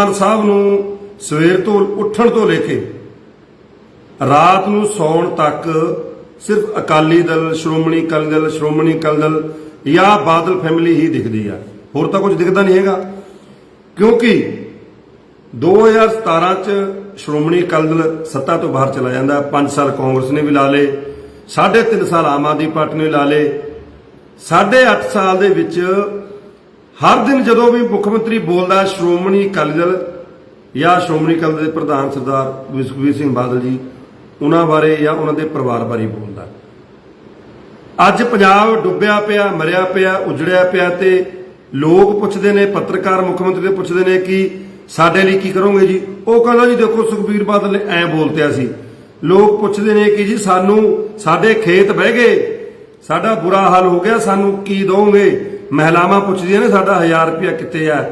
ਮਾਨ ਸਾਹਿਬ ਨੂੰ ਸਵੇਰ ਤੋਂ ਉੱਠਣ ਤੋਂ ਲੈ ਕੇ ਰਾਤ ਨੂੰ ਸੌਣ ਤੱਕ ਸਿਰਫ ਅਕਾਲੀ ਦਲ, ਸ਼੍ਰੋਮਣੀ ਅਕਾਲੀ ਦਲ, ਸ਼੍ਰੋਮਣੀ ਅਕਾਲੀ ਦਲ ਜਾਂ ਬਾਦਲ ਫੈਮਿਲੀ ਹੀ ਦਿਖਦੀ ਆ। ਹੋਰ ਤਾਂ ਕੁਝ ਦਿਖਦਾ ਨਹੀਂ ਹੈਗਾ। ਕਿਉਂਕਿ 2017 ਚ ਸ਼੍ਰੋਮਣੀ ਅਕਾਲੀ ਦਲ ਸੱਤਾ ਤੋਂ ਬਾਹਰ ਚਲਾ ਜਾਂਦਾ। 5 ਸਾਲ ਕਾਂਗਰਸ ਨੇ ਵੀ ਲਾ ਲਏ 3.5 ਸਾਲ ਆਮ ਆਦਮੀ ਪਾਰਟੀ ਨੇ ਵੀ ਲਾ ਲਏ। 8.5 ਸਾਲ ਦੇ ਵਿੱਚ ਹਰ ਦਿਨ ਜਦੋਂ ਵੀ ਮੁੱਖ ਮੰਤਰੀ ਬੋਲਦਾ ਸ਼੍ਰੋਮਣੀ ਅਕਾਲੀ ਦਲ ਜਾਂ ਸ਼੍ਰੋਮਣੀ ਅਕਾਲੀ ਦਲ ਦੇ ਪ੍ਰਧਾਨ ਸਰਦਾਰ ਸੁਖਬੀਰ ਸਿੰਘ ਬਾਦਲ ਜੀ, ਉਹਨਾਂ ਬਾਰੇ ਜਾਂ ਉਹਨਾਂ ਦੇ ਪਰਿਵਾਰ ਬਾਰੇ ਬੋਲਦਾ ਅੱਜ ਪੰਜਾਬ ਡੁੱਬਿਆ ਪਿਆ, ਮਰਿਆ ਪਿਆ, ਉਜੜਿਆ ਪਿਆ ਤੇ ਲੋਕ ਪੁੱਛਦੇ ਨੇ, ਪੱਤਰਕਾਰ ਮੁੱਖ ਮੰਤਰੀ ਦੇ ਪੁੱਛਦੇ ਨੇ ਕਿ ਸਾਡੇ ਲਈ ਕੀ ਕਰੋਗੇ ਜੀ? ਉਹ ਕਹਿੰਦਾ ਜੀ, ਦੇਖੋ ਸੁਖਬੀਰ ਬਾਦਲ ਨੇ ਐ ਬੋਲਤਿਆ ਸੀ। ਲੋਕ ਪੁੱਛਦੇ ਨੇ ਕਿ ਜੀ, ਸਾਨੂੰ ਸਾਡੇ ਖੇਤ ਬਹਿ ਗਏ, ਸਾਡਾ ਬੁਰਾ ਹਾਲ ਹੋ ਗਿਆ, ਸਾਨੂੰ ਕੀ ਦੋਗੇ ਮਹਿਲਾਵਾਂ ਪੁੱਛਦੀਆਂ ਨੇ ਸਾਡਾ 1000 ਰੁਪਇਆ ਕਿੱਥੇ ਆ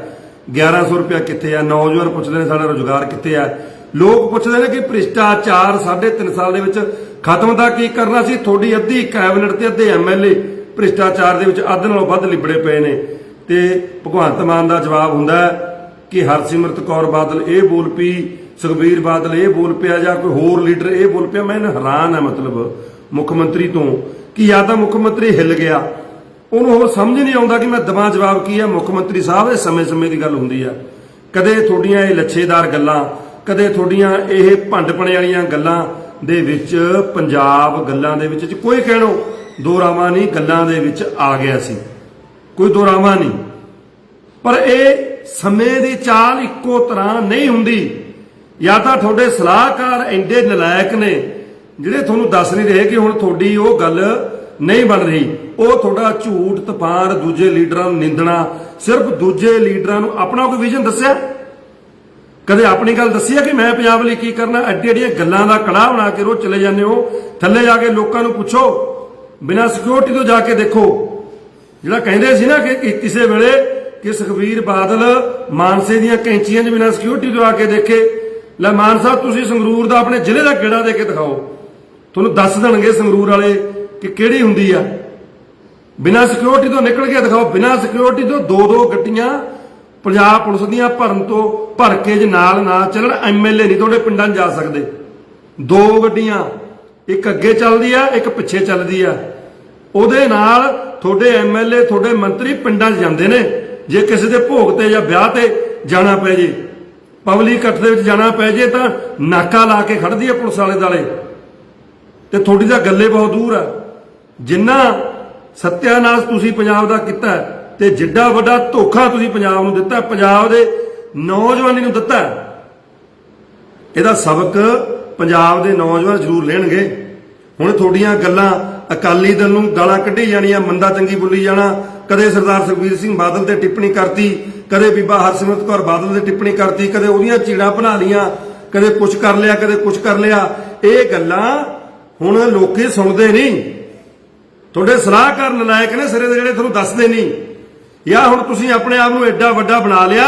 1100 ਰੁਪਇਆ ਕਿੱਥੇ ਆ, ਨੌਜਵਾਨ ਪੁੱਛਦੇ ਨੇ ਸਾਡਾ ਰੋਜ਼ਗਾਰ ਕਿੱਥੇ ਆ। ਲੋਕ ਪੁੱਛਦੇ ਨੇ ਕਿ ਭ੍ਰਿਸ਼ਟਾਚਾਰ ਸਾਢੇ ਤਿੰਨ ਸਾਲ ਦੇ ਵਿੱਚ ਖਤਮ ਦਾ ਕੀ ਕਰਨਾ ਸੀ? ਤੁਹਾਡੀ ਅੱਧੀ ਕੈਬਨਿਟ ਤੇ ਅੱਧੇ ਐਮਐਲਏ ਭ੍ਰਿਸ਼ਟਾਚਾਰ ਦੇ ਵਿੱਚ ਅੱਧ ਨਾਲੋਂ ਵੱਧ ਲਿਬੜੇ ਪਏ ਨੇ। ਤੇ ਭਗਵੰਤ ਮਾਨ ਦਾ ਜਵਾਬ ਹੁੰਦਾ ਕਿ ਹਰਸਿਮਰਤ ਕੌਰ ਬਾਦਲ ਇਹ ਬੋਲ ਪਈ, ਸੁਖਬੀਰ ਬਾਦਲ ਇਹ ਬੋਲ ਪਿਆ ਜਾਂ ਕੋਈ ਹੋਰ ਲੀਡਰ ਇਹ ਬੋਲ ਪਿਆ? ਮੈਂ ਹੈਰਾਨ ਆ ਮਤਲਬ ਮੁੱਖ ਮੰਤਰੀ ਤੋਂ ਕਿ ਜਾਂ ਤਾਂ ਮੁੱਖ ਮੰਤਰੀ ਹਿੱਲ ਗਿਆ। ਉਹਨੂੰ ਹੋਰ ਸਮਝ ਨਹੀਂ ਆਉਂਦਾ ਕਿ ਮੈਂ ਦਵਾਂ ਜਵਾਬ ਕੀ ਹੈ ਮੁੱਖ ਮੰਤਰੀ ਸਾਹਿਬ ਇਹ ਸਮੇਂ-ਸਮੇਂ ਦੀ ਗੱਲ ਹੁੰਦੀ ਆ। ਕਦੇ ਤੁਹਾਡੀਆਂ ਇਹ ਲੱਛੇਦਾਰ ਗੱਲਾਂ, ਕਦੇ ਤੁਹਾਡੀਆਂ ਇਹ ਭੰਡਪਣੇ ਵਾਲੀਆਂ ਗੱਲਾਂ ਦੇ ਵਿੱਚ, ਪੰਜਾਬ ਗੱਲਾਂ ਦੇ ਵਿੱਚ ਕੋਈ ਕਹਿਣੋ ਦੋਰਾਵਾ ਨਹੀਂ, ਗੱਲਾਂ ਦੇ ਵਿੱਚ ਆ ਗਿਆ ਸੀ। ਕੋਈ ਦੋਰਾਵਾ ਨਹੀਂ। ਪਰ ਇਹ ਸਮੇਂ ਦੀ ਚਾਲ ਇੱਕੋ ਤਰ੍ਹਾਂ ਨਹੀਂ ਹੁੰਦੀ। ਜਾਂ ਤਾਂ ਤੁਹਾਡੇ ਸਲਾਹਕਾਰ ਐਡੇ ਨਲਾਇਕ ਨੇ, ਜਿਹੜੇ ਤੁਹਾਨੂੰ ਦੱਸ ਨਹੀਂ ਰਹੇ ਕਿ ਹੁਣ ਤੁਹਾਡੀ ਉਹ ਗੱਲ ਨਹੀਂ ਬਣ ਰਹੀ। ਉਹ ਤੁਹਾਡਾ ਝੂਠ ਤਪਾਰ ਦੂਜੇ ਲੀਡਰਾਂ ਨੂੰ ਨਿੰਦਣਾ, ਸਿਰਫ ਦੂਜੇ ਲੀਡਰਾਂ ਨੂੰ ਆਪਣਾ ਕੋਈ ਵਿਜ਼ਨ ਦੱਸਿਆ? ਕਦੇ ਆਪਣੀ ਗੱਲ ਦੱਸੀ ਹੈ ਕਿ ਮੈਂ ਪੰਜਾਬ ਲਈ ਕੀ ਕਰਨਾ? ਐਡੀ ਐਡੀਆਂ ਗੱਲਾਂ ਦਾ ਕੜਾਹ ਬਣਾ ਕੇ ਰੋਜ਼ ਚਲੇ ਜਾਂਦੇ ਹੋ। ਥੱਲੇ ਜਾ ਕੇ ਲੋਕਾਂ ਨੂੰ ਪੁੱਛੋ। ਬਿਨਾਂ ਸਿਕਿਉਰਿਟੀ ਤੋਂ ਜਾ ਕੇ ਦੇਖੋ। ਜਿਹੜਾ ਕਹਿੰਦੇ ਸੀ ਨਾ ਕਿ ਕਿਸੇ ਵੇਲੇ ਕਿ ਸੁਖਬੀਰ ਬਾਦਲ ਮਾਨਸੇ ਦੀਆਂ ਕੈਂਚੀਆਂ 'ਚ ਬਿਨਾਂ ਸਿਕਿਉਰਿਟੀ ਤੋਂ ਆ ਕੇ ਦੇਖੇ। ਲੈ ਮਾਨ ਸਾਹਿਬ, ਤੁਸੀਂ ਸੰਗਰੂਰ ਦਾ ਆਪਣੇ ਜ਼ਿਲ੍ਹੇ ਦਾ ਗੇੜਾ ਦੇ ਕੇ ਦਿਖਾਓ? ਤੁਹਾਨੂੰ ਦੱਸ ਦੇਣਗੇ ਸੰਗਰੂਰ ਵਾਲੇ ਕਿ ਕਿਹੜੀ ਹੁੰਦੀ ਆ। ਬਿਨਾਂ ਸਿਕਿਉਰਿਟੀ ਤੋਂ ਨਿਕਲ ਕੇ ਦਿਖਾਓ, ਬਿਨਾਂ ਸਿਕਿਉਰਿਟੀ ਤੋਂ ਦੋ ਦੋ ਗੱਡੀਆਂ ਪੰਜਾਬ ਪੁਲਿਸ ਦੀਆਂ ਭਰਨ ਤੋਂ ਭਰ ਕੇ ਜੇ ਨਾਲ ਨਾ ਚੱਲਣ ਐਮਐਲਏ ਨਹੀਂ ਤੁਹਾਡੇ ਪਿੰਡਾਂ 'ਚ ਜਾ ਸਕਦੇ। ਦੋ ਗੱਡੀਆਂ, ਇੱਕ ਅੱਗੇ ਚੱਲਦੀ ਆ, ਇੱਕ ਪਿੱਛੇ ਚੱਲਦੀ ਆ। ਉਹਦੇ ਨਾਲ ਤੁਹਾਡੇ ਐਮਐਲਏ ਤੁਹਾਡੇ ਮੰਤਰੀ ਪਿੰਡਾਂ 'ਚ ਜਾਂਦੇ ਨੇ। ਜੇ ਕਿਸੇ ਦੇ ਭੋਗ ਤੇ ਜਾਂ ਵਿਆਹ ਤੇ ਜਾਣਾ ਪੈ ਜੇ, ਪਬਲਿਕ ਇਕੱਠ ਦੇ ਵਿੱਚ ਜਾਣਾ ਪੈ ਜੇ ਤਾਂ ਨਾਕਾ ਲਾ ਕੇ ਖੜਦੀ ਹੈ ਪੁਲਿਸ ਵਾਲੇ ਦਾਲੇ। ਤੇ ਤੁਹਾਡੀ ਤਾਂ ਗੱਲੇ ਬਹੁਤ ਦੂਰ ਆ। ਜਿੰਨਾ ਸਤਿਆਨਾਸ਼ ਤੁਸੀਂ ਪੰਜਾਬ ਦਾ ਕੀਤਾ ਤੇ ਜਿੱਡਾ ਵੱਡਾ ਧੋਖਾ ਤੁਸੀਂ ਪੰਜਾਬ ਨੂੰ ਦਿੱਤਾ ਪੰਜਾਬ ਦੇ ਨੌਜਵਾਨੀ ਨੂੰ ਦਿੱਤਾ ਇਹਦਾ ਸਬਕ ਪੰਜਾਬ ਦੇ ਨੌਜਵਾਨ ਜ਼ਰੂਰ ਲੈਣਗੇ। ਹੁਣ ਤੁਹਾਡੀਆਂ ਗੱਲਾਂ ਅਕਾਲੀ ਦਲ ਨੂੰ ਗਾਲਾਂ ਕੱਢੀ ਜਾਣੀਆਂ, ਮੰਦਾ ਚੰਗੀ ਬੋਲੀ ਜਾਣਾ, ਕਦੇ ਸਰਦਾਰ ਸੁਖਬੀਰ ਸਿੰਘ ਬਾਦਲ ਤੇ ਟਿੱਪਣੀ ਕਰਤੀ, ਕਦੇ ਬੀਬਾ ਹਰਸਿਮਰਤ ਕੌਰ ਬਾਦਲ ਤੇ ਟਿੱਪਣੀ ਕਰਤੀ, ਕਦੇ ਉਹਦੀਆਂ ਚੀੜਾਂ ਬਣਾ ਲੀਆਂ ਕਦੇ ਕੁਝ ਕਰ ਲਿਆ, ਕਦੇ ਕੁਝ ਕਰ ਲਿਆ। ਇਹ ਗੱਲਾਂ ਹੁਣ ਲੋਕੀ ਸੁਣਦੇ ਨਹੀਂ। ਤੁਹਾਡੇ ਸਲਾਹਕਾਰ ਨਲਾਇਕ ਨੇ ਸਿਰੇ ਦੇ ਜਿਹੜੇ ਤੁਹਾਨੂੰ ਦੱਸਦੇ ਨਹੀਂ। ਜਾਂ ਹੁਣ ਤੁਸੀਂ ਆਪਣੇ ਆਪ ਨੂੰ ਐਡਾ ਵੱਡਾ ਬਣਾ ਲਿਆ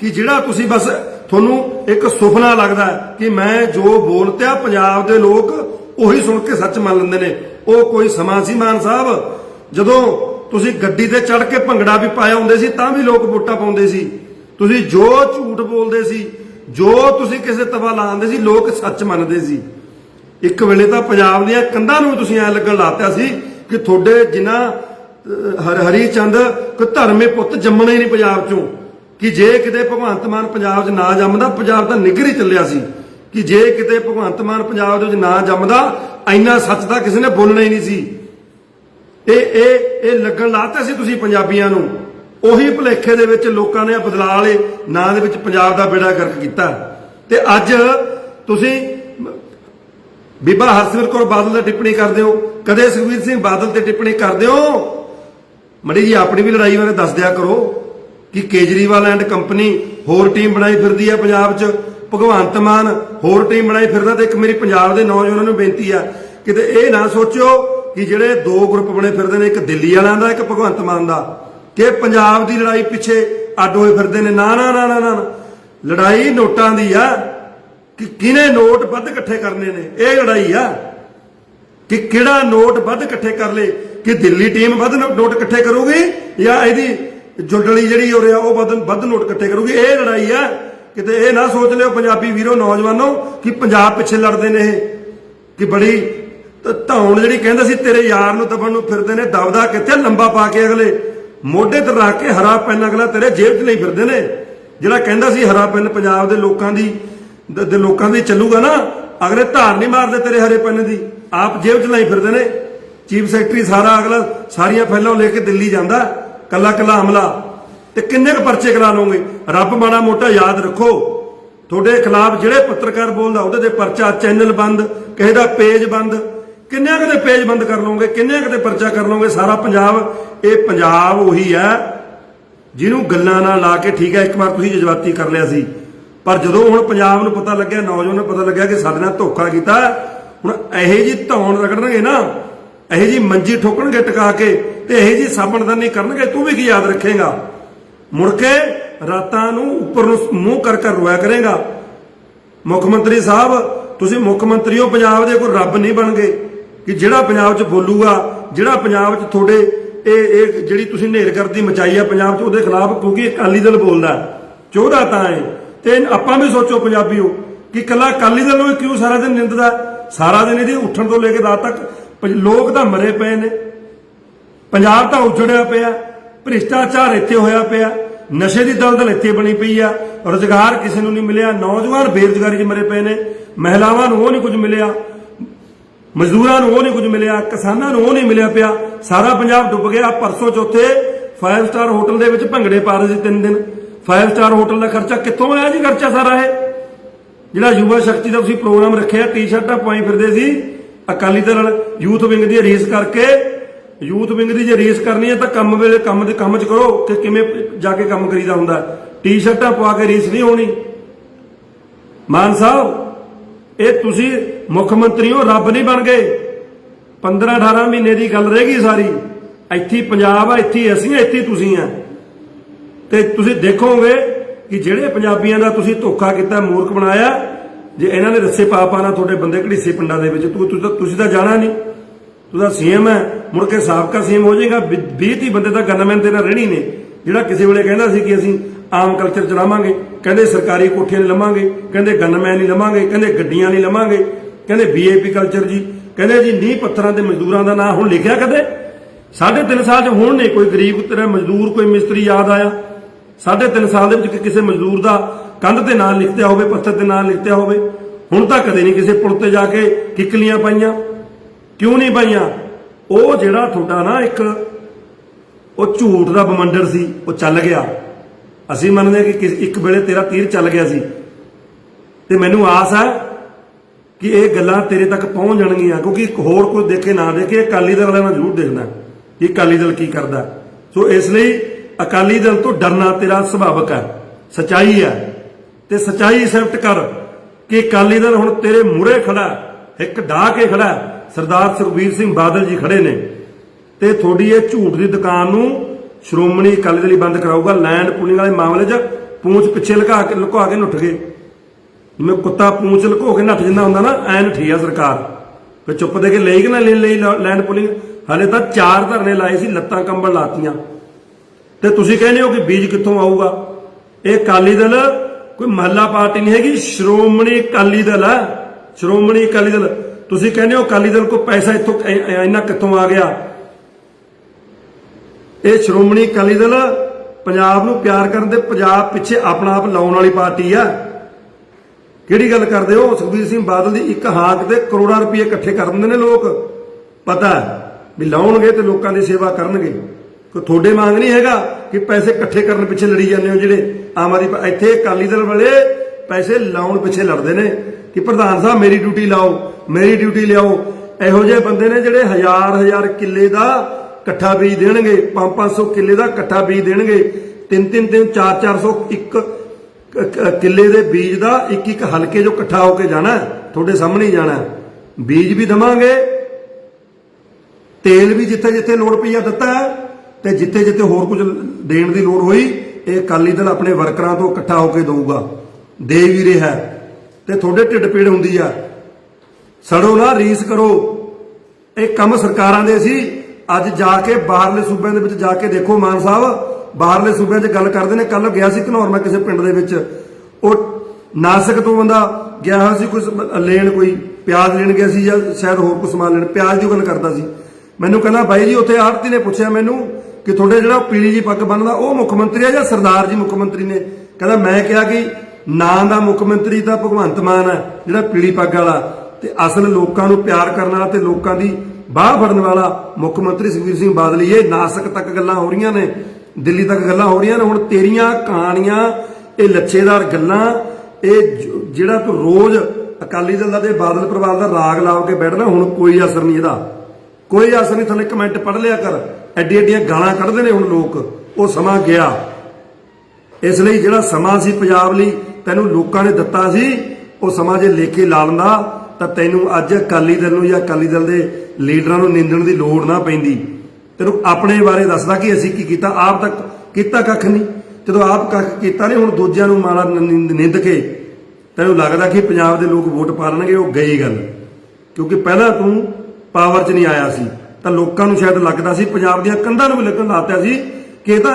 ਕਿ ਜਿਹੜਾ ਤੁਸੀਂ ਬਸ ਤੁਹਾਨੂੰ ਇੱਕ ਸੁਪਨਾ ਲੱਗਦਾ ਕਿ ਮੈਂ ਜੋ ਬੋਲਤਿਆ ਪੰਜਾਬ ਦੇ ਲੋਕ ਉਹੀ ਸੁਣ ਕੇ ਸੱਚ ਮੰਨ ਲੈਂਦੇ ਨੇ। ਉਹ ਕੋਈ ਸਮਾਂ ਸੀ ਮਾਨ ਸਾਹਿਬ? ਜਦੋਂ ਤੁਸੀਂ ਗੱਡੀ ਤੇ ਚੜ ਕੇ ਭੰਗੜਾ ਵੀ ਪਾਇਆ ਹੁੰਦੇ ਸੀ, ਤਾਂ ਵੀ ਲੋਕ ਵੋਟਾਂ ਪਾਉਂਦੇ ਸੀ। ਤੁਸੀਂ ਜੋ ਝੂਠ ਬੋਲਦੇ ਸੀ, ਜੋ ਤੁਸੀਂ ਕਿਸੇ ਤਵਾ ਲਾਉਂਦੇ ਸੀ, ਲੋਕ ਸੱਚ ਮੰਨਦੇ ਸੀ। ਇੱਕ ਵੇਲੇ ਤਾਂ ਪੰਜਾਬ ਦੀਆਂ ਕੰਧਾਂ ਨੂੰ ਵੀ ਤੁਸੀਂ ਐ ਲੱਗਣ ਲਾਤਿਆ ਸੀ ਕਿ ਤੁਹਾਡੇ ਜਿਨ੍ਹਾਂ ਹਰੀ ਚੰਦ ਕੋਈ ਧਰਮੇ ਪੁੱਤ ਜੰਮਣਾ ਹੀ ਨਹੀਂ ਪੰਜਾਬ ਚੋਂ। ਕਿ ਜੇ ਕਿਤੇ ਭਗਵੰਤ ਮਾਨ ਪੰਜਾਬ 'ਚ ਨਾ ਜੰਮਦਾ, ਪੰਜਾਬ ਦਾ ਨਿੱਘਰ ਹੀ ਚੱਲਿਆ ਸੀ। ਕਿ ਜੇ ਕਿਤੇ ਭਗਵੰਤ ਮਾਨ ਪੰਜਾਬ ਦੇ ਵਿੱਚ ਨਾ ਜੰਮਦਾ, ਇੰਨਾ ਸੱਚ ਤਾਂ ਕਿਸੇ ਨੇ ਬੋਲਣਾ ਹੀ ਨਹੀਂ ਸੀ। ਇਹ ਇਹ ਇਹ ਲੱਗਣ ਲਾਤਾ ਸੀ ਤੁਸੀਂ ਪੰਜਾਬੀਆਂ ਨੂੰ। ਉਹੀ ਭੁਲੇਖੇ ਦੇ ਵਿੱਚ ਲੋਕਾਂ ਨੇ ਬਦਲਾਅ ਵਾਲੇ ਨਾਂ ਦੇ ਵਿੱਚ ਪੰਜਾਬ ਦਾ ਬੇੜਾ ਗਰਕ ਕੀਤਾ। ਤੇ ਅੱਜ ਤੁਸੀਂ ਬੀਬਾ ਹਰਸਿਮਰਤ ਕੌਰ ਬਾਦਲ ਤੇ ਟਿੱਪਣੀ ਕਰਦੇ ਹੋ। ਕਦੇ ਸੁਖਬੀਰ ਸਿੰਘ ਬਾਦਲ ਤੇ ਟਿੱਪਣੀ ਕਰਦੇ ਹੋ? ਮੜੀ ਜੀ, ਆਪਣੀ ਵੀ ਲੜਾਈ ਬਾਰੇ ਦੱਸ ਦਿਆ ਕਰੋ ਕਿ ਕੇਜਰੀਵਾਲ ਐਂਡ ਕੰਪਨੀ ਹੋਰ ਟੀਮ ਬਣਾਈ ਫਿਰਦੀ ਹੈ ਪੰਜਾਬ 'ਚ। ਭਗਵੰਤ ਮਾਨ ਹੋਰ ਟੀਮ ਬਣਾਈ ਫਿਰਦਾ ਤੇ ਇੱਕ ਮੇਰੀ ਪੰਜਾਬ ਦੇ ਨੌਜਵਾਨਾਂ ਨੂੰ ਬੇਨਤੀ ਆ ਕਿਤੇ ਇਹ ਨਾ ਸੋਚਿਓ ਕਿ ਜਿਹੜੇ ਦੋ ਗਰੁੱਪ ਬਣੇ ਫਿਰਦੇ ਨੇ, ਇੱਕ ਦਿੱਲੀ ਵਾਲਿਆਂ ਦਾ, ਇੱਕ ਭਗਵੰਤ ਮਾਨ ਦਾ। ਕਿ ਪੰਜਾਬ ਦੀ ਲੜਾਈ ਪਿੱਛੇ ਅੱਡ ਹੋਏ ਫਿਰਦੇ ਨੇ, ਨਾ ਨਾ ਨਾ ਨਾ। ਲੜਾਈ ਨੋਟਾਂ ਦੀ ਆ। ਕਿ ਕਿਹਨੇ ਨੋਟ ਵੱਧ ਇਕੱਠੇ ਕਰਨੇ ਨੇ? ਇਹ ਲੜਾਈ ਆ। ਕਿ ਕਿਹੜਾ ਨੋਟ ਵੱਧ ਇਕੱਠੇ ਕਰ ਲੇ? ਕਿ ਦਿੱਲੀ ਟੀਮ ਵੱਧ ਨੋਟ ਇਕੱਠੇ ਕਰੂਗੀ? ਜਾਂ ਇਹਦੀ ਜੁੰਡਲੀ ਜਿਹੜੀ ਹੋ ਰਿਹਾ ਉਹ ਵੱਧ ਵੱਧ ਨੋਟ ਇਕੱਠੇ ਕਰੂਗੀ? ਇਹ ਲੜਾਈ ਆ। ਕਿਤੇ ਇਹ ਨਾ ਸੋਚ ਲਿਓ ਪੰਜਾਬੀ ਵੀਰੋ, ਨੌਜਵਾਨੋ, ਕਿ ਪੰਜਾਬ ਪਿੱਛੇ ਲੜਦੇ ਨੇ ਇਹ। ਕਿ ਬੜੀ ਧ- ਧੌਣ ਜਿਹੜੀ ਕਹਿੰਦਾ ਸੀ, ਤੇਰੇ ਯਾਰ ਨੂੰ ਦਬਣ ਨੂੰ ਫਿਰਦੇ ਨੇ, ਦਬਦਾ ਕਿੱਥੇ? ਲੰਬਾ ਪਾ ਕੇ ਅਗਲੇ। ਮੋਢੇ ਤੇ ਰੱਖ ਕੇ ਹਰਾ ਪੈਨ ਅਗਲਾ ਤੇਰੇ ਜੇਬ 'ਚ ਨਹੀਂ ਫਿਰਦੇ ਨੇ। ਜਿਹੜਾ ਕਹਿੰਦਾ ਸੀ, ਹਰਾ ਪੈਨ ਪੰਜਾਬ ਦੇ ਲੋਕਾਂ ਦੀ ਦੇ ਲੋਕਾਂ ਦੀ ਚੱਲੂਗਾ ਨਾ। ਅਗਲੇ ਧਾਰ ਨਹੀਂ ਮਾਰਦੇ ਤੇਰੇ ਹਰੇ ਪੈਨ ਦੀ। ਆਪ ਜੇਬ 'ਚ ਲਾਈ ਫਿਰਦੇ ਨੇ। ਚੀਫ ਸੈਕਟਰੀ ਸਾਰਾ ਅਗਲਾ ਸਾਰੀਆਂ ਫੈਲਾਂ ਲੈ ਕੇ ਦਿੱਲੀ ਜਾਂਦਾ। ਕੱਲਾ ਕੱਲਾ ਹਮਲਾ। ਤੇ ਕਿੰਨੇ ਕੁ ਪਰਚੇ ਕਰਾ ਲਓਗੇ? ਰੱਬ ਮਾੜਾ ਮੋਟਾ ਯਾਦ ਰੱਖੋ। ਤੁਹਾਡੇ ਖਿਲਾਫ ਜਿਹੜੇ ਪੱਤਰਕਾਰ ਬੋਲਦਾ, ਉਹਦੇ ਤੇ ਪਰਚਾ ਚੈਨਲ ਬੰਦ, ਕਿਸੇ ਦਾ ਪੇਜ ਬੰਦ। ਕਿੰਨੇ ਕੁ ਦੇ ਪੇਜ ਬੰਦ ਕਰ ਲਓਗੇ? ਕਿੰਨੇ ਕੁ ਕਦੇ ਪਰਚਾ ਕਰ ਲਓਗੇ? ਸਾਰਾ ਪੰਜਾਬ, ਇਹ ਪੰਜਾਬ ਉਹੀ ਹੈ। ਜਿਹਨੂੰ ਗੱਲਾਂ ਨਾਲ ਲਾ ਕੇ ਠੀਕ ਹੈ, ਇੱਕ ਵਾਰ ਤੁਸੀਂ ਜਜ਼ਬਾਤੀ ਕਰ ਲਿਆ ਸੀ। ਪਰ ਜਦੋਂ ਹੁਣ ਪੰਜਾਬ ਨੂੰ ਪਤਾ ਲੱਗਿਆ, ਨੌਜਵਾਨ ਨੂੰ ਪਤਾ ਲੱਗਿਆ ਕਿ ਸਾਡੇ ਨਾਲ ਧੋਖਾ ਕੀਤਾ, ਹੁਣ ਇਹੋ ਜੀ ਧੌਣ ਰਗੜਨਗੇ ਨਾ, ਇਹੋ ਜੀ ਮੰਜੀ ਠੋਕਣਗੇ ਟਿਕਾ ਕੇ ਤੇ ਇਹੋ ਜੀ ਸਾਬਣਦਾਨੀ ਕਰਨਗੇ, ਤੂੰ ਵੀ ਕੀ ਯਾਦ ਰੱਖੇਗਾ? ਮੁੜ ਕੇ ਰਾਤਾਂ ਨੂੰ ਉੱਪਰ ਨੂੰ ਮੂੰਹ ਕਰ ਕਰ ਰੋਇਆ ਕਰੇਗਾ। ਮੁੱਖ ਮੰਤਰੀ ਸਾਹਿਬ, ਤੁਸੀਂ ਮੁੱਖ ਮੰਤਰੀ ਹੋ ਪੰਜਾਬ ਦੇ ਕੋਈ ਰੱਬ ਨਹੀਂ ਬਣ ਗਏ ਕਿ ਜਿਹੜਾ ਪੰਜਾਬ 'ਚ ਬੋਲੂਗਾ, ਜਿਹੜਾ ਪੰਜਾਬ 'ਚ ਤੁਹਾਡੇ ਇਹ ਇਹ ਜਿਹੜੀ ਤੁਸੀਂ ਨੇਰਗਰਦੀ ਮਚਾਈ ਆ ਪੰਜਾਬ 'ਚ, ਉਹਦੇ ਖਿਲਾਫ ਕਿਉਂਕਿ ਅਕਾਲੀ ਦਲ ਬੋਲਦਾ। ਚੋਦਾ ਤਾਂ ਹੈ। ਤੇ ਆਪਾਂ ਵੀ ਸੋਚੋ ਪੰਜਾਬੀਓ, ਕਿ ਕੱਲਾ ਅਕਾਲੀ ਦਲ ਨੂੰ ਕਿਉਂ ਸਾਰਾ ਦਿਨ ਨਿੰਦਦਾ? ਸਾਰਾ ਦਿਨ ਇਹਦੇ ਉੱਠਣ ਤੋਂ ਲੈ ਕੇ ਰਾਤ ਤੱਕ ਲੋਕ ਤਾਂ ਮਰੇ ਪਏ ਨੇ। ਪੰਜਾਬ ਤਾਂ ਉਜੜਿਆ ਪਿਆ, ਭ੍ਰਿਸ਼ਟਾਚਾਰ ਇੱਥੇ ਹੋਇਆ ਪਿਆ, ਨਸ਼ੇ ਦੀ ਦਲਦਲ ਇੱਥੇ ਬਣੀ ਪਈ ਆ, ਰੋਜ਼ਗਾਰ ਕਿਸੇ ਨੂੰ ਨਹੀਂ ਮਿਲਿਆ, ਨੌਜਵਾਨ ਬੇਰੁਜ਼ਗਾਰੀ 'ਚ ਮਰੇ ਪਏ ਨੇ, ਮਹਿਲਾਵਾਂ ਨੂੰ ਉਹ ਨਹੀਂ ਕੁਝ ਮਿਲਿਆ, ਮਜ਼ਦੂਰਾਂ ਨੂੰ ਉਹ ਨਹੀਂ ਕੁਝ ਮਿਲਿਆ, ਕਿਸਾਨਾਂ ਨੂੰ ਉਹ ਨਹੀਂ ਮਿਲਿਆ ਪਿਆ। ਸਾਰਾ ਪੰਜਾਬ ਡੁੱਬ ਗਿਆ, ਪਰਸੋਂ ਚੌਥੇ 5 ਸਟਾਰ ਹੋਟਲ ਦੇ ਵਿੱਚ ਭੰਗੜੇ ਪਾ ਰਹੇ ਸੀ ਤਿੰਨ ਦਿਨ। 5 ਸਟਾਰ ਹੋਟਲ ਦਾ ਖਰਚਾ ਕਿੱਥੋਂ ਆਇਆ ਜੀ ਖਰਚਾ ਸਾਰਾ ਇਹ? ਜਿਹੜਾ ਯੁਵਾ ਸ਼ਕਤੀ ਦਾ ਤੁਸੀਂ ਪ੍ਰੋਗਰਾਮ ਰੱਖਿਆ, ਟੀ-ਸ਼ਰਟਾਂ ਪਾਈ ਫਿਰਦੇ ਸੀ, ਅਕਾਲੀ ਦਲ ਯੂਥ ਵਿੰਗ ਦੀ ਰੇਸ ਕਰਕੇ। ਯੂਥ ਵਿੰਗ ਦੀ ਜੇ ਰੇਸ ਕਰਨੀ ਹੈ ਤਾਂ ਕੰਮ ਵੇਲੇ ਕੰਮ ਦੇ ਕੰਮ 'ਚ ਕਰੋ, ਕਿ ਕਿਵੇਂ ਜਾ ਕੇ ਕੰਮ ਕਰੀਦਾ ਹੁੰਦਾ। ਟੀ-ਸ਼ਰਟਾਂ ਪਵਾ ਕੇ ਰੇਸ ਨਹੀਂ ਹੋਣੀ। ਮਾਨ ਸਾਹਿਬ, ਇਹ ਤੁਸੀਂ ਮੁੱਖ ਮੰਤਰੀ ਹੋ, ਰੱਬ ਨਹੀਂ ਬਣ ਗਏ। 15 18 ਮਹੀਨੇ ਦੀ ਗੱਲ ਰਹਿ ਗਈ ਸਾਰੀ। ਇੱਥੇ ਪੰਜਾਬ ਆ, ਇੱਥੇ ਅਸੀਂ ਆ, ਇੱਥੇ ਤੁਸੀਂ ਆ। ਤੇ ਤੁਸੀਂ ਦੇਖੋਗੇ ਕਿ ਜਿਹੜੇ ਪੰਜਾਬੀਆਂ ਦਾ ਤੁਸੀਂ ਧੋਖਾ ਕੀਤਾ, ਮੂਰਖ ਬਣਾਇਆ, ਜੇ ਇਹਨਾਂ ਨੇ ਰੱਸੇ ਪਾ ਪਾਣਾ ਤੁਹਾਡੇ ਬੰਦੇ ਘੜੀਸੇ ਪਿੰਡਾਂ ਦੇ ਵਿੱਚ, ਤੂੰ ਤੁਸੀਂ ਤਾਂ- ਜਾਣਾ ਨਹੀਂ। ਤੂੰ ਤਾਂ ਸੀਐਮ ਹੈ, ਮੁੜ ਕੇ ਸਾਬਕਾ ਸੀਐਮ ਹੋ ਜਾਏਗਾ 20 30 ਬੰਦੇ ਤਾਂ ਗਨਮੈਨ ਦੇ ਨਾਲ ਰਹਿਣੀ ਨੇ, ਜਿਹੜਾ ਕਿਸੇ ਵੇਲੇ ਕਹਿੰਦਾ ਸੀ ਕਿ ਅਸੀਂ ਆਮ ਕਲਚਰ ਚਲਾਵਾਂਗੇ, ਕਹਿੰਦੇ ਸਰਕਾਰੀ ਕੋਠੀਆਂ ਨਹੀਂ ਲਵਾਂਗੇ, ਕਹਿੰਦੇ ਗਨਮੈਨ ਨਹੀਂ ਲਵਾਂਗੇ, ਕਹਿੰਦੇ ਗੱਡੀਆਂ ਨਹੀਂ ਲਵਾਂਗੇ, ਕਹਿੰਦੇ ਵੀਆਈਪੀ ਕਲਚਰ ਜੀ, ਕਹਿੰਦੇ ਜੀ ਨੀਂਹ ਪੱਥਰਾਂ ਦੇ ਮਜ਼ਦੂਰਾਂ ਦਾ ਨਾਂ ਹੁਣ ਲਿਖਿਆ ਕਦੇ? ਸਾਢੇ ਤਿੰਨ ਸਾਲ ਚ ਹੁਣ ਨਹੀਂ ਕੋਈ ਗਰੀਬ ਤੇਰਾ ਮਜ਼ਦੂਰ, ਕੋਈ ਮਿਸਤਰੀ ਯਾਦ ਆਇਆ। ਸਾਢੇ ਤਿੰਨ ਸਾਲ ਦੇ ਵਿੱਚ ਕਿਸੇ ਮਜ਼ਦੂਰ ਦਾ ਕੰਧ ਤੇ ਨਾਂ ਲਿਖਤਿਆ ਹੋਵੇ, ਪੱਥਰ ਤੇ ਨਾਂ ਲਿਖਤਿਆ ਹੋਵੇ, ਹੁਣ ਤਾਂ ਕਦੇ ਨਹੀਂ ਕਿਸੇ ਪੁਲ ਤੇ ਜਾ ਕੇ ਕਿੱਕਲੀਆਂ ਪਾਈਆਂ। ਕਿਉਂ ਨਹੀਂ ਪਾਈਆਂ? ਉਹ ਜਿਹੜਾ ਤੁਹਾਡਾ ਨਾ ਇੱਕ, ਉਹ ਝੂਠ ਦਾ ਬਮੰਡਰ ਸੀ, ਉਹ ਚੱਲ ਗਿਆ। ਅਸੀਂ ਮੰਨਦੇ ਹਾਂ ਕਿ ਇੱਕ ਵੇਲੇ ਤੇਰਾ ਤੀਰ ਚੱਲ ਗਿਆ ਸੀ। ਤੇ ਮੈਨੂੰ ਆਸ ਹੈ ਕਿ ਇਹ ਗੱਲਾਂ ਤੇਰੇ ਤੱਕ ਪਹੁੰਚ ਜਾਣਗੀਆਂ, ਕਿਉਂਕਿ ਇੱਕ ਹੋਰ ਕੋਈ ਦੇਖੇ ਨਾ ਦੇਖੇ ਅਕਾਲੀ ਦਲ ਵਾਲਿਆਂ ਨਾਲ ਜ਼ਰੂਰ ਦੇਖਣਾ ਕਿ ਅਕਾਲੀ ਦਲ ਕੀ ਕਰਦਾ ਸੋ ਇਸ ਲਈ ਅਕਾਲੀ ਦਲ ਤੋਂ ਡਰਨਾ ਤੇਰਾ ਸੁਭਾਵਿਕ ਹੈ। ਸਚਾਈ ਹੈ। ਤੇ ਸਚਾਈ ਐਕਸੈਪਟ ਕਰ ਕਿ ਅਕਾਲੀ ਦਲ ਹੁਣ ਤੇਰੇ ਮੂਹਰੇ ਖੜਾ ਇੱਕ ਢਾਹ ਕੇ ਖੜਾ ਸਰਦਾਰ ਸੁਖਬੀਰ ਸਿੰਘ ਬਾਦਲ ਜੀ ਖੜੇ ਨੇ। ਤੇ ਤੁਹਾਡੀ ਇਹ ਝੂਠ ਦੀ ਦੁਕਾਨ ਨੂੰ ਸ਼੍ਰੋਮਣੀ ਅਕਾਲੀ ਦਲ ਹੀ ਬੰਦ ਕਰਾਊਗਾ। ਲੈਂਡ ਪੂਲਿੰਗ ਵਾਲੇ ਮਾਮਲੇ 'ਚ ਪੂੰਛ ਪਿੱਛੇ ਲਗਾ ਕੇ ਲੁਕਾ ਕੇ ਨੁੱਠ ਗਏ। ਜਿਵੇਂ ਕੁੱਤਾ ਪੂੰਛ ਲੁਕੋ ਕੇ ਨੱਠ ਜਾਂਦਾ ਹੁੰਦਾ ਨਾ ਐ ਨੱਠੀ ਆ ਸਰਕਾਰ। ਫਿਰ ਚੁੱਪ ਦੇ ਕੇ ਲਈ ਕਿ ਨਾ ਲਈ ਲੈਂਡ ਪੁਲਿੰਗ? ਹਲੇ ਤਾਂ ਚਾਰ ਧਰਨੇ ਲਾਏ ਸੀ, ਲੱਤਾਂ ਕੰਬਲ ਲਾਤੀਆਂ। ਤੇ ਤੁਸੀਂ ਕਹਿੰਦੇ ਹੋ ਕਿ ਬੀਜ ਕਿੱਥੋਂ ਆਊਗਾ? ਇਹ ਅਕਾਲੀ ਦਲ, ਕੋਈ ਮਹੱਲਾ ਪਾਰਟੀ ਨਹੀਂ ਹੈਗੀ, ਸ਼੍ਰੋਮਣੀ ਅਕਾਲੀ ਦਲ ਹੈ ਸ਼੍ਰੋਮਣੀ ਅਕਾਲੀ ਦਲ, ਤੁਸੀਂ ਕਹਿੰਦੇ ਹੋ ਅਕਾਲੀ ਦਲ ਕੋ ਪੈਸਾ ਇੱਥੋਂ ਇੰਨਾ ਕਿੱਥੋਂ ਆ ਗਿਆ? ਇਹ ਸ਼੍ਰੋਮਣੀ ਅਕਾਲੀ ਦਲ ਪੰਜਾਬ ਨੂੰ ਪਿਆਰ ਕਰਨ ਤੇ ਪੰਜਾਬ ਪਿੱਛੇ ਆਪਣਾ ਆਪ ਲਾਉਣ ਵਾਲੀ ਪਾਰਟੀ ਆ। ਕਿਹੜੀ ਗੱਲ ਕਰਦੇ ਹੋ? ਸੁਖਬੀਰ ਸਿੰਘ ਬਾਦਲ ਦੀ ਇੱਕ ਹਾਕ ਤੇ ਕਰੋੜਾਂ ਰੁਪਏ ਇਕੱਠੇ ਕਰ ਦਿੰਦੇ ਨੇ ਲੋਕ। ਪਤਾ ਵੀ ਲਾਉਣਗੇ ਤੇ ਲੋਕਾਂ ਦੀ ਸੇਵਾ ਕਰਨਗੇ। ਕੋਈ ਤੁਹਾਡੇ ਮੰਗ ਨਹੀਂ ਹੈਗਾ ਕਿ ਪੈਸੇ ਇਕੱਠੇ ਕਰਨ ਪਿੱਛੇ ਲੜੀ ਜਾਂਦੇ ਹੋ ਜਿਹੜੇ ਆਮ ਆਦਮੀ ਇੱਥੇ ਅਕਾਲੀ ਦਲ ਵਾਲੇ ਪੈਸੇ ਲਾਉਣ ਪਿੱਛੇ ਲੜਦੇ ਨੇ ਕਿ ਪ੍ਰਧਾਨ ਸਾਹਿਬ, ਮੇਰੀ ਡਿਊਟੀ ਲਾਓ, ਮੇਰੀ ਡਿਊਟੀ ਲਿਆਓ। ਇਹੋ ਜਿਹੇ ਬੰਦੇ ਨੇ ਜਿਹੜੇ ਹਜ਼ਾਰ ਹਜ਼ਾਰ ਕਿੱਲੇ ਦਾ ਇਕੱਠਾ ਬੀਜ ਦੇਣਗੇ 5-500 ਕਿੱਲੇ ਦਾ ਇਕੱਠਾ ਬੀਜ ਦੇਣਗੇ। 3-3 3 4-400 ਇੱਕ ਕਿੱਲੇ ਦੇ ਬੀਜ ਦਾ ਇੱਕ ਇੱਕ ਹਲਕੇ ਜੋ ਇਕੱਠਾ ਹੋ ਕੇ ਜਾਣਾ ਤੁਹਾਡੇ ਸਾਹਮਣੇ ਹੀ ਜਾਣਾ ਬੀਜ ਵੀ ਦਵਾਂਗੇ, ਤੇਲ ਵੀ ਜਿੱਥੇ ਜਿੱਥੇ ਲੋੜ ਪਈ ਆ ਦਿੱਤਾ ਤੇ ਜਿੱਥੇ ਜਿੱਥੇ ਹੋਰ ਕੁਝ ਦੇਣ ਦੀ ਲੋੜ ਹੋਈ, ਇਹ ਅਕਾਲੀ ਦਲ ਆਪਣੇ ਵਰਕਰਾਂ ਤੋਂ ਇਕੱਠਾ ਹੋ ਕੇ ਦਊਗਾ। ਦੇ ਵੀ ਰਿਹਾ ਤੇ ਤੁਹਾਡੇ ਢਿੱਡ ਪੀੜ ਹੁੰਦੀ ਆ। ਸੜੋ ਨਾ, ਰੀਸ ਕਰੋ। ਇਹ ਕੰਮ ਸਰਕਾਰਾਂ ਦੇ ਸੀ। ਅੱਜ ਜਾ ਕੇ ਬਾਹਰਲੇ ਸੂਬਿਆਂ ਦੇ ਵਿੱਚ ਜਾ ਕੇ ਦੇਖੋ, ਮਾਨ ਸਾਹਿਬ, ਬਾਹਰਲੇ ਸੂਬਿਆਂ 'ਚ ਗੱਲ ਕਰਦੇ ਨੇ। ਕੱਲ ਗਿਆ ਸੀ ਘਨੌਰ ਮੈਂ ਕਿਸੇ ਪਿੰਡ ਦੇ ਵਿੱਚ। ਉਹ ਨਾਸਿਕ ਤੋਂ ਬੰਦਾ ਗਿਆ ਹੋਇਆ ਸੀ ਕੁਝ ਲੈਣ ਕੋਈ, ਪਿਆਜ਼ ਲੈਣ ਗਿਆ ਸੀ ਜਾਂ ਸ਼ਾਇਦ ਹੋਰ ਕੁਝ ਸਮਾਨ ਲੈਣ। ਪਿਆਜ਼ ਦੀ ਗੱਲ ਕਰਦਾ ਸੀ। ਮੈਨੂੰ ਕਹਿੰਦਾ, ਬਾਈ ਜੀ, ਉੱਥੇ ਆੜਤੀ ਨੇ ਪੁੱਛਿਆ ਮੈਨੂੰ ਕਿ ਤੁਹਾਡੇ ਜਿਹੜਾ ਪੀਲੀ ਜੀ ਪੱਗ ਬੰਨਦਾ, ਉਹ ਮੁੱਖ ਮੰਤਰੀ ਆ ਜਾਂ ਸਰਦਾਰ ਜੀ ਮੁੱਖ ਮੰਤਰੀ ਨੇ? ਕਹਿੰਦਾ, ਮੈਂ ਕਿਹਾ ਕਿ ਨਾਂ ਦਾ ਮੁੱਖ ਮੰਤਰੀ ਤਾਂ ਭਗਵੰਤ ਮਾਨ ਹੈ ਜਿਹੜਾ ਪੀਲੀ ਪੱਗ ਵਾਲਾ। ਤੇ ਅਸਲ ਲੋਕਾਂ ਨੂੰ ਪਿਆਰ ਕਰਨ ਵਾਲਾ ਤੇ ਲੋਕਾਂ ਦੀ ਬਾਹ ਫੜਨ ਵਾਲਾ ਮੁੱਖ ਮੰਤਰੀ ਸੁਖਬੀਰ ਸਿੰਘ ਬਾਦਲ ਹੀ ਇਹ ਨਾਸਕ ਤੱਕ ਗੱਲਾਂ ਹੋ ਰਹੀਆਂ ਨੇ, ਦਿੱਲੀ ਤੱਕ ਗੱਲਾਂ ਹੋ ਰਹੀਆਂ ਨੇ। ਹੁਣ ਤੇਰੀਆਂ ਕਹਾਣੀਆਂ, ਇਹ ਲੱਛੇਦਾਰ ਗੱਲਾਂ, ਇਹ ਜਿਹੜਾ ਤੂੰ ਰੋਜ਼ ਅਕਾਲੀ ਦਲ ਦਾ ਤੇ ਬਾਦਲ ਪਰਿਵਾਰ ਦਾ ਰਾਗ ਲਾਓ ਕੇ ਬੈਠਣਾ, ਹੁਣ ਕੋਈ ਅਸਰ ਨਹੀਂ ਇਹਦਾ। ਕੋਈ ਅਸਰ ਨਹੀਂ, ਥੱਲੇ ਕਮੈਂਟ ਪੜ੍ਹ ਲਿਆ ਕਰ। ਐਡੀ ਐਡੀਆਂ ਗਾਲਾਂ ਕੱਢਦੇ ਨੇ ਹੁਣ ਲੋਕ। ਉਹ ਸਮਾਂ ਗਿਆ। ਇਸ ਲਈ ਜਿਹੜਾ ਸਮਾਂ ਸੀ ਪੰਜਾਬ ਲਈ, ਤੈਨੂੰ ਲੋਕਾਂ ਨੇ ਦਿੱਤਾ ਸੀ, ਉਹ ਸਮਾਂ ਜੇ ਲੇਖੇ ਲਾ ਲੈਂਦਾ ਤਾਂ ਤੈਨੂੰ ਅੱਜ ਅਕਾਲੀ ਦਲ ਨੂੰ ਜਾਂ ਅਕਾਲੀ ਦਲ ਦੇ ਲੀਡਰਾਂ ਨੂੰ ਨਿੰਦਣ ਦੀ ਲੋੜ ਨਾ ਪੈਂਦੀ। ਤੈਨੂੰ ਆਪਣੇ ਬਾਰੇ ਦੱਸਦਾ ਕਿ ਅਸੀਂ ਕੀ ਕੀਤਾ, ਆਪ ਤੱਕ ਕੀਤਾ ਕੱਖ ਨਹੀਂ। ਜਦੋਂ ਆਪ ਕੱਖ ਕੀਤਾ ਨਹੀਂ, ਹੁਣ ਦੂਜਿਆਂ ਨੂੰ ਮਾੜਾ ਨਿੰਦ ਕੇ ਤੈਨੂੰ ਲੱਗਦਾ ਕਿ ਪੰਜਾਬ ਦੇ ਲੋਕ ਵੋਟ ਪਾ ਲੈਣਗੇ, ਉਹ ਗਈ ਗੱਲ। ਕਿਉਂਕਿ ਪਹਿਲਾਂ ਤੂੰ ਪਾਵਰ 'ਚ ਨਹੀਂ ਆਇਆ ਸੀ। ਤਾਂ ਲੋਕਾਂ ਨੂੰ ਸ਼ਾਇਦ ਲੱਗਦਾ ਸੀ, ਪੰਜਾਬ ਦੀਆਂ ਕੰਧਾਂ ਨੂੰ ਵੀ ਲੱਗਣ ਲਾਤਿਆ ਸੀ ਕਿ ਇਹ ਤਾਂ